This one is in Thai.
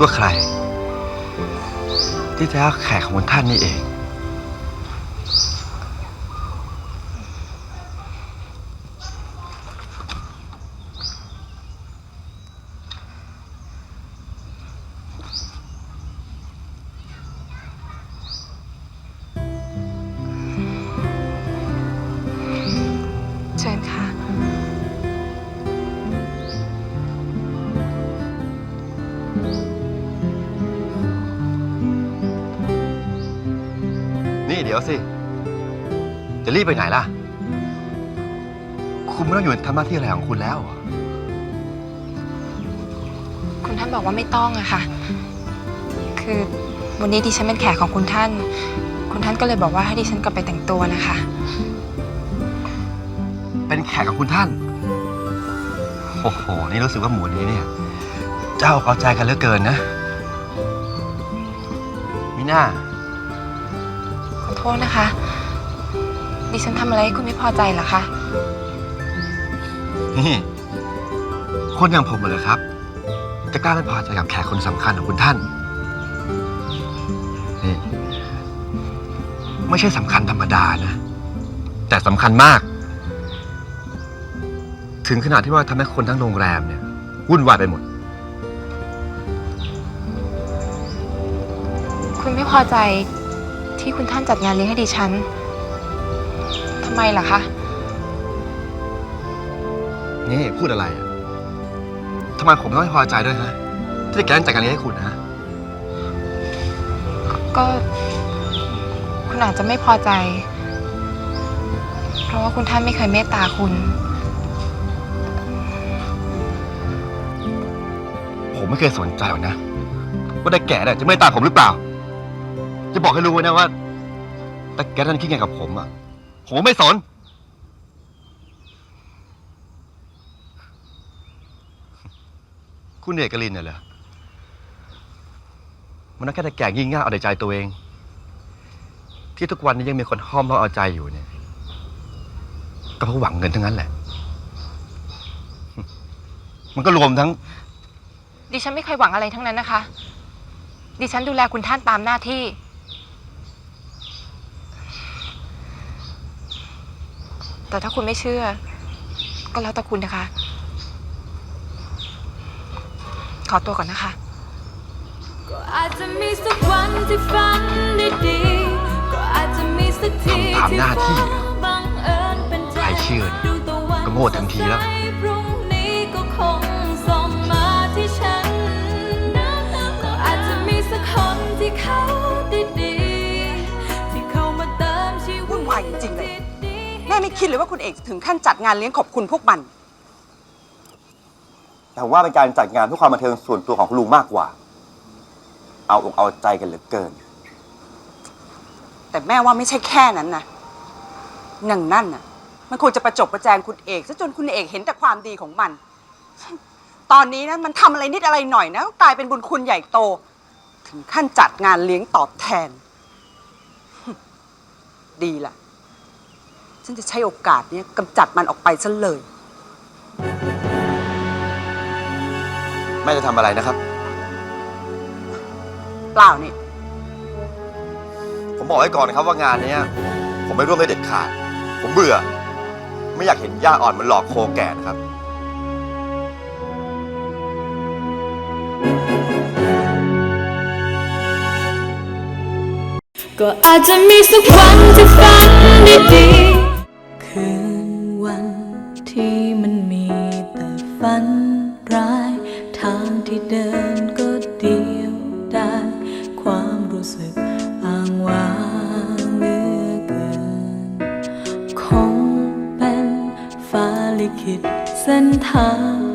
กว่าใคร ที่แท้แขกของท่านนี่เอง เดี๋ยวสิ จะรีบไปไหนล่ะ คุณไม่ต้องอยู่ทำหน้าที่อะไรของคุณแล้วคุณท่านบอกว่าไม่ต้องอะค่ะ คือวันนี้ดิฉันเป็นแขกของคุณท่าน คุณท่านก็เลยบอกว่าให้ดิฉันกลับไปแต่งตัวนะคะ เป็นแขกของคุณท่าน โอ้โห นี่รู้สึกว่าหมูนี้เนี่ย เจ้าเอาใจกันเหลือเกินนะมิน่าขอโท ษนะคะ ดิฉันทำอะไรให้คุณไม่พอใจเหรอคะ นี่ คนอย่างผมเหรอครับ จะกล้าไม่พอใจกับแขกคนสำคัญของคุณท่าน นี่ ไม่ใช่สำคัญธรรมดานะ แต่สำคัญมาก ถึงขนาดที่ว่าทำให้คนทั้งโรงแรมเนี่ยวุ่นวายไปหมด คุณไม่พอใจ ที่คุณท่านจัดงานเลี้ยงให้ดิฉันทำไมล่ะคะ นี่พูดอะไรอะทำไมผมต้องไม่พอใจด้วยฮะ ที่แกล้งจัดการเลี้ยงให้คุณนะก็ คุณอาจจะไม่พอใจ เพราะว่าคุณท่านไม่เคยเมตตาคุณ ผมไม่เคยสนใจหรอกนะ ว่าแต่แกเนี่ยจะไม่ตามผมหรือเปล่า จะบอกให้รู้ไว้นะว่า แต่แกท่านคิดไงกับผมอะ ผมไม่สน คุณเอกลินเนี่ยเหรอมันน่าแค่แต่แก่งี่เง่าเอาแต่ใจตัวเอง ที่ทุกวันนี้ยังมีคนห้อมล้อมเอาใจอยู่เนี่ย ก็เพราะหวังเงินทั้งนั้นแหละ มันก็รวมทั้ง ดิฉันไม่เคยหวังอะไรทั้งนั้นนะคะ ดิฉันดูแลคุณท่านตามหน้าที่ แต่ถ้าคุณไม่เชื่อ ก็แล้วแต่คุณนะคะ ขอตัวก่อนนะคะ ก็อาจจะมีสักวันที่ฝันได้ดีก็อาจจะมีสักทีทำตามหน้าที่บังเอิญเป็นใจใครเชื่อเนี่ยดูตะวันก็โง่ทันทีแล้วสดใสพรุ่งนี้ก็คงส่อง ไม่คิดเลยว่าคุณเอกจะถึงขั้นจัดงานเลี้ยงขอบคุณพวกมัน แต่ว่าเป็นการจัดงานเพื่อความบันเทิงส่วนตัวของคุณลุงมากกว่า เอาอกเอาใจกันเหลือเกิน แต่แม่ว่าไม่ใช่แค่นั้นนะหนังนั่นน่ะ มันควรจะประจบประแจงคุณเอกซะจนคุณเอกเห็นแต่ความดีของมัน ตอนนี้นะมันทำอะไรนิดอะไรหน่อยนะกลายเป็นบุญคุณใหญ่โต ถึงขั้นจัดงานเลี้ยงตอบแทน ดีละ ฉันจะใช้โอกาสเนี้ยกำจัดมันออกไปซะเลย แม่จะทำอะไรนะครับ เปล่านี่ ผมบอกไว้ก่อนนะครับว่างานเนี้ย ผมไม่ร่วมด้วยเด็ดขาด ผมเบื่อ ไม่อยากเห็นย่าอ่อนมันหลอกโคแก่นะครับ ก็อาจจะมีสักวันที่ฝันได้ดี คืนวันที่มันมีแต่ฝันร้าย ทางที่เดินก็เดียวได้ ความรู้สึกอ้างว้างเหลือเกิน คงเป็นฟ้าลิขิตเส้นทาง